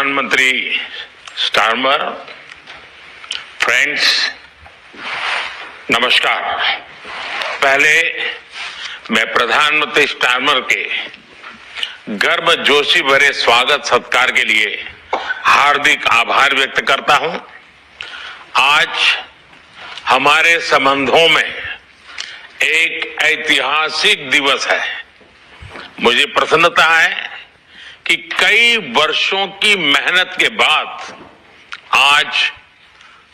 प्रधानमंत्री Starmer, friends, नमस्कार। पहले मैं प्रधानमंत्री स्टार्मर के गर्भ जोशी भरे स्वागत सत्कार के लिए हार्दिक आभार व्यक्त करता हूँ। आज हमारे संबंधों में एक ऐतिहासिक दिवस है। मुझे प्रसन्नता है कि कई वर्षों की मेहनत के बाद आज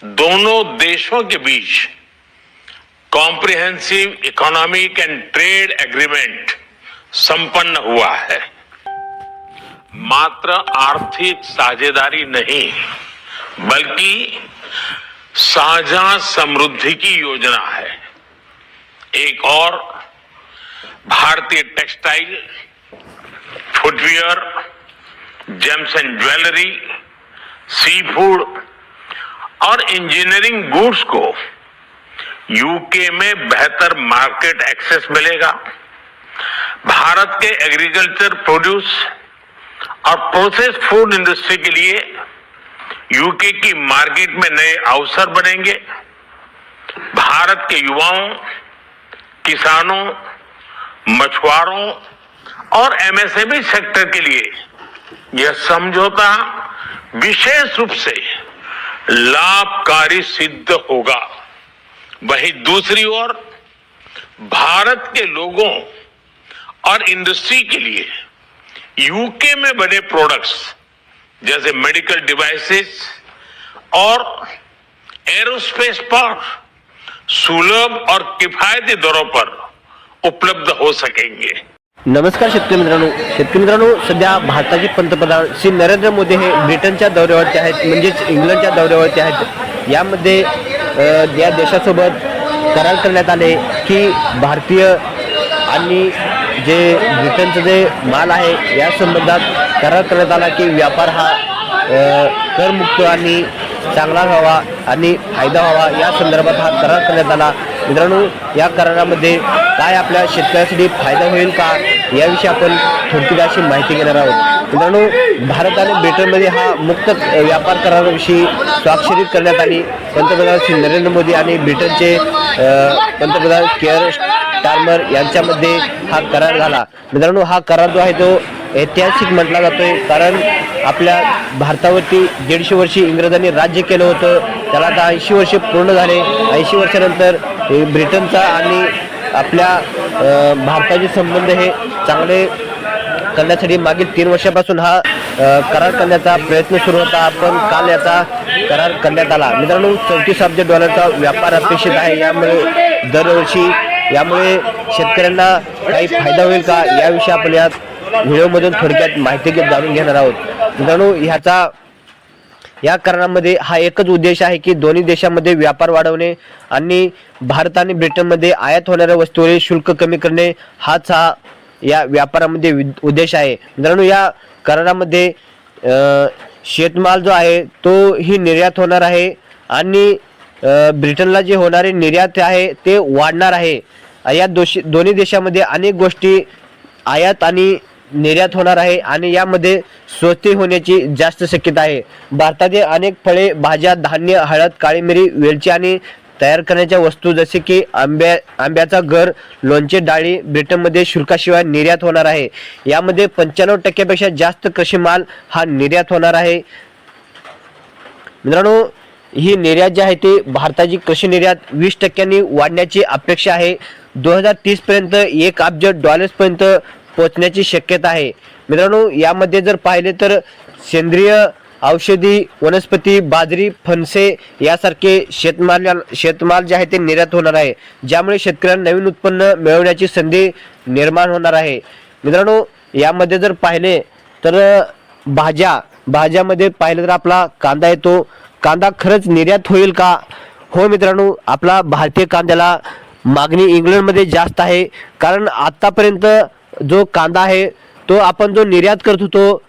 दोनों देशों के beach comprehensive economic and trade agreement संपन्न हुआ है। मात्र आर्थिक साझेदारी नहीं, बल्कि साझा समृद्धि की योजना है। एक और भारतीय textile footwear gems and jewellery sea food और इंजीनियरिंग गुड्स को यूके में बेहतर मार्केट एक्सेस मिलेगा। भारत के एग्रीकल्चर प्रोड्यूस और प्रोसेस फ़ूड इंडस्ट्री के लिए यूके की मार्केट में नए अवसर बनेंगे। भारत के युवाओं, किसानों, मछुआरों और एमएसएमई सेक्टर के लिए यह समझौता विशेष रूप से लाभकारी सिद्ध होगा। वहीं दूसरी ओर भारत के लोगों और इंडस्ट्री के लिए यूके में बने प्रोडक्ट्स जैसे मेडिकल डिवाइसेस और एरोस्पेस पर सुलभ और किफायती दरों पर उपलब्ध हो सकेंगे। नमस्कार शेतकरी मित्रांनो. शेतकरी मित्रांनो सध्या भारताचे पंतप्रधान श्री नरेंद्र मोदी हे ब्रिटनच्या दौऱ्यावरती आहेत म्हणजेच इंग्लंडच्या दौऱ्यावरती आहेत. यामध्ये या देशासोबत करार करण्यात आले की भारतीय आणि जे ब्रिटनचं जे माल आहे या संबंधात करार करण्यात आला की व्यापार हा करमुक्त आणि चांगला व्हावा आणि फायदा व्हावा या संदर्भात हा करार करण्यात आला. मित्रांनो या करारामध्ये काय आपल्या शेतकऱ्यासाठी फायदा होईल का? याविषयी आपण थोडक्यात अशी माहिती घेणार आहोत. मित्रांनो भारत आणि ब्रिटनमध्ये हा मुक्त व्यापार कराराविषयी स्वाक्षरी करण्यात आली. पंतप्रधान श्री नरेंद्र मोदी आणि ब्रिटनचे पंतप्रधान केअर टार्मर यांच्यामध्ये हा करार झाला. मित्रांनो हा करार जो आहे तो ऐतिहासिक म्हटला जातोय. कारण आपल्या भारतावरती दीडशे वर्षी इंग्रजांनी राज्य केलं होतं. त्याला आता ऐंशी वर्षे पूर्ण झाले. ऐंशी वर्षानंतर ब्रिटनचा आणि आपल्या भारताचे संबंध हे चांगले करण्यासाठी मागील तीन वर्षापासून हा करार करण्याचा प्रयत्न सुरू होता. पण काल याचा करार करण्यात आला. मित्रांनो चौतीस अब्ज डॉलरचा व्यापार अपेक्षित आहे. यामुळे दरवर्षी यामुळे शेतकऱ्यांना काही फायदा होईल का? याविषयी आपण या व्हिडिओमधून थोडक्यात माहिती घेत जाणून घेणार आहोत. मित्रांनो ह्याचा या कारणामध्ये हा एकच उद्देश आहे की दोन्ही देशांमध्ये व्यापार वाढवणे आणि भारत आणि ब्रिटनमध्ये आयात होणाऱ्या वस्तूवरील शुल्क कमी करणे. हाच हा या व्यापारामध्ये उद्देश आहे. मित्रांनो या करारामध्ये शेतमाल जो आहे तो ही निर्यात होणार आहे आणि ब्रिटनला जे होणारे निर्यात आहे ते वाढणार आहे. या दोषी दोन्ही देशामध्ये अनेक गोष्टी आयात आणि निर्यात होणार आहे आणि यामध्ये स्वस्ती होण्याची जास्त शक्यता आहे. भारतातील अनेक फळे भाज्या धान्य हळद काळी मिरी वेलची आणि तयार करण्याच्या वस्तू जसे की आंब्या आंब्याचा घर लोणचे डाळी ब्रिटनमध्ये शुल्काशिवाय निर्यात होणार आहे. यामध्ये पंच्याण्णव टक्क्यापेक्षा जास्त कृषी माल हा निर्यात होणार आहे. मित्रांनो ही निर्यात जी आहे ती भारताची कृषी निर्यात वीस टक्क्यांनी वाढण्याची अपेक्षा आहे. दोन हजार तीसपर्यंत एक अब्ज डॉलर्सपर्यंत पोहोचण्याची शक्यता आहे. मित्रांनो यामध्ये जर पाहिले तर सेंद्रिय औषधी वनस्पती बाजरी फणसे यासारखे शेतमाल शेतमाल जे आहे ते निर्यात होणार आहे. ज्यामुळे शेतकऱ्यांना नवीन उत्पन्न मिळवण्याची संधी निर्माण होणार आहे. मित्रांनो यामध्ये जर पाहिले तर भाज्या भाज्यामध्ये पाहिलं तर आपला कांदा येतो. कांदा खरंच निर्यात होईल का? हो मित्रांनो आपला भारतीय कांद्याला मागणी इंग्लंडमध्ये जास्त आहे. कारण आत्तापर्यंत जो कांदा आहे तो आपण जो निर्यात करत होतो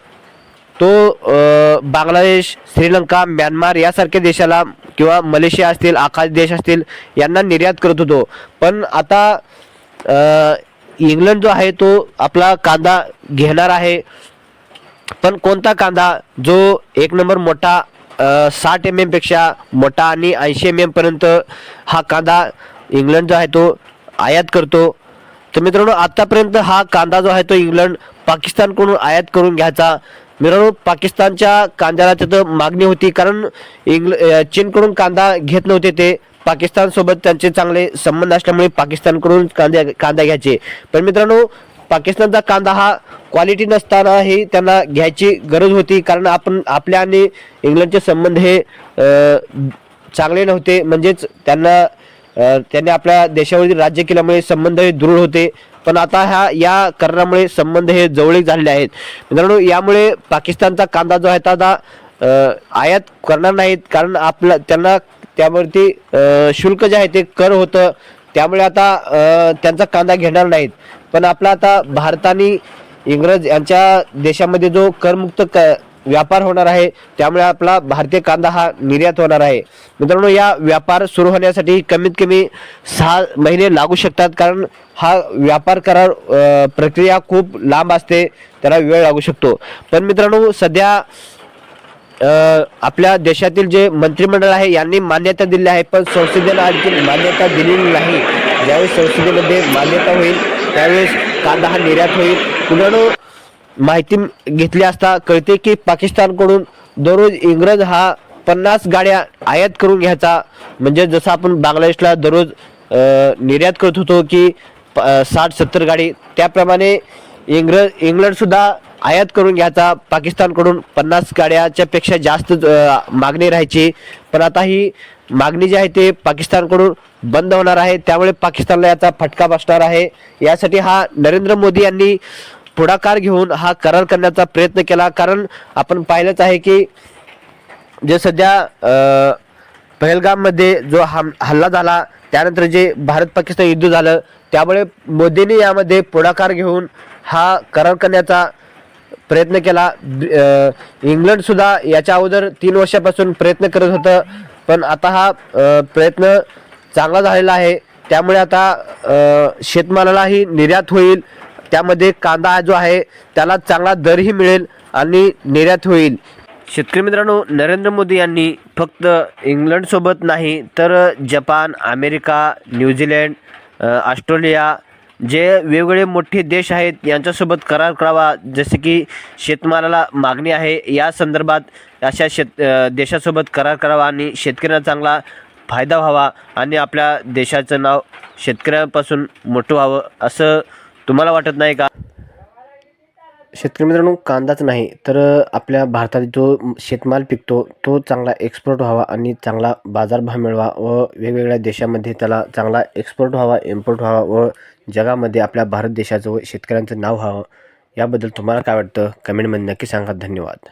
तो बांगलादेश श्रीलंका म्यानमार यासारख्या देशाला किंवा मलेशिया असतील आखात देश असतील यांना निर्यात करत होतो. पण आता इंग्लंड जो आहे तो आपला कांदा घेणार आहे. पण कोणता कांदा? जो एक नंबर मोठा साठ एम एमपेक्षा मोठा आणि ऐंशी एम एमपर्यंत हा कांदा इंग्लंड जो आहे तो आयात करतो. तर मित्रांनो आत्तापर्यंत हा कांदा जो आहे तो इंग्लंड पाकिस्तानकडून आयात करून घ्यायचा. मित्रांनो पाकिस्तानच्या कांद्याला तिथं मागणी होती कारण इंग्ल चीनकडून कांदा घेत नव्हते ते. पाकिस्तानसोबत त्यांचे चांगले संबंध असल्यामुळे पाकिस्तानकडून कांद्या कांदा घ्यायचे. पण मित्रांनो पाकिस्तानचा कांदा हा क्वालिटी नसतानाही त्यांना घ्यायची गरज होती कारण आपण आपल्या आणि इंग्लंडचे संबंध हे चांगले नव्हते. म्हणजेच त्यांना त्यांनी आपल्या देशावरील राज्य केल्यामुळे संबंध हे दृढ होते. पण आता ह्या या कारणामुळे संबंध हे जवळीक झालेले आहेत. मित्रांनो यामुळे पाकिस्तानचा कांदा जो आहे तो आता आयात करणार नाहीत. कारण आपला त्यांना त्यावरती शुल्क जे आहे ते कर होतं. त्यामुळे आता त्यांचा कांदा घेणार नाहीत. पण आपला आता भारताने इंग्रज यांच्या देशामध्ये जो करमुक्त क व्यापार होणार आहे. त्यामुळे आपला भारतीय कांदा हा निर्यात होणार आहे. मित्रांनो या व्यापार सुरू होण्यासाठी कमीत कमी सहा महिने लागू शकतात कारण हा व्यापार करार प्रक्रिया खूप लांब असते. त्याला वेळ लागू शकतो. पण मित्रांनो सध्या आपल्या देशातील जे मंत्रिमंडळ आहे यांनी मान्यता दिली आहे पण संसदेला आणखी मान्यता दिलेली नाही. ज्यावेळेस संसदेमध्ये मान्यता होईल त्यावेळेस कांदा हा निर्यात होईल. मित्रांनो माहिती घेतली असता कळते की पाकिस्तानकडून दररोज इंग्रज हा पन्नास गाड्या आयात करून घ्यायचा. म्हणजे जसं आपण बांगलादेशला दररोज निर्यात करत होतो की प- साठ सत्तर गाडी त्याप्रमाणे इंग्रज इंग्लंडसुद्धा आयात करून घ्यायचा. पाकिस्तानकडून पन्नास गाड्याच्या पेक्षा जास्त मागणी राहायची. पण आता ही मागणी जी आहे ते पाकिस्तानकडून बंद होणार आहे. त्यामुळे पाकिस्तानला याचा फटका बसणार आहे. यासाठी हा नरेंद्र मोदी यांनी पुढाकार घेऊन हा करार करण्याचा प्रयत्न केला. कारण आपण पाहिलंच आहे की जे सध्या पहलगाममध्ये जो हम हल्ला झाला त्यानंतर जे भारत पाकिस्तान युद्ध झालं त्यामुळे मोदींनी यामध्ये पुढाकार घेऊन हा करार करण्याचा प्रयत्न केला. इंग्लंडसुद्धा याच्या अगोदर तीन वर्षापासून प्रयत्न करत होतं पण आता हा प्रयत्न चांगला झालेला आहे. त्यामुळे आता शेतमालालाही निर्यात होईल. त्यामध्ये कांदा जो आहे त्याला चांगला दरही मिळेल आणि निर्यात होईल. शेतकरी मित्रांनो नरेंद्र मोदी यांनी फक्त इंग्लंडसोबत नाही तर जपान अमेरिका न्यूझीलंड ऑस्ट्रेलिया जे वेगवेगळे मोठे देश आहेत यांच्यासोबत करार करावा जसे की शेतमालाला मागणी आहे. या संदर्भात अशा शेत देशासोबत करार करावा आणि शेतकऱ्यांना चांगला फायदा व्हावा आणि आपल्या देशाचं नाव शेतकऱ्यांपासून मोठं व्हावं असं तुम्हाला वाटत नाही का? शेतकरी मित्रांनो कांदाच नाही तर आपल्या भारतात जो शेतमाल पिकतो तो चांगला एक्सपोर्ट व्हावा आणि चांगला बाजारभाव मिळवा व वेगवेगळ्या देशामध्ये त्याला चांगला एक्सपोर्ट व्हावा इम्पोर्ट व्हावा व जगामध्ये आपल्या भारत देशाचं व शेतकऱ्यांचं नाव व्हावं. याबद्दल तुम्हाला काय वाटतं? कमेंटमध्ये नक्की सांगा. धन्यवाद.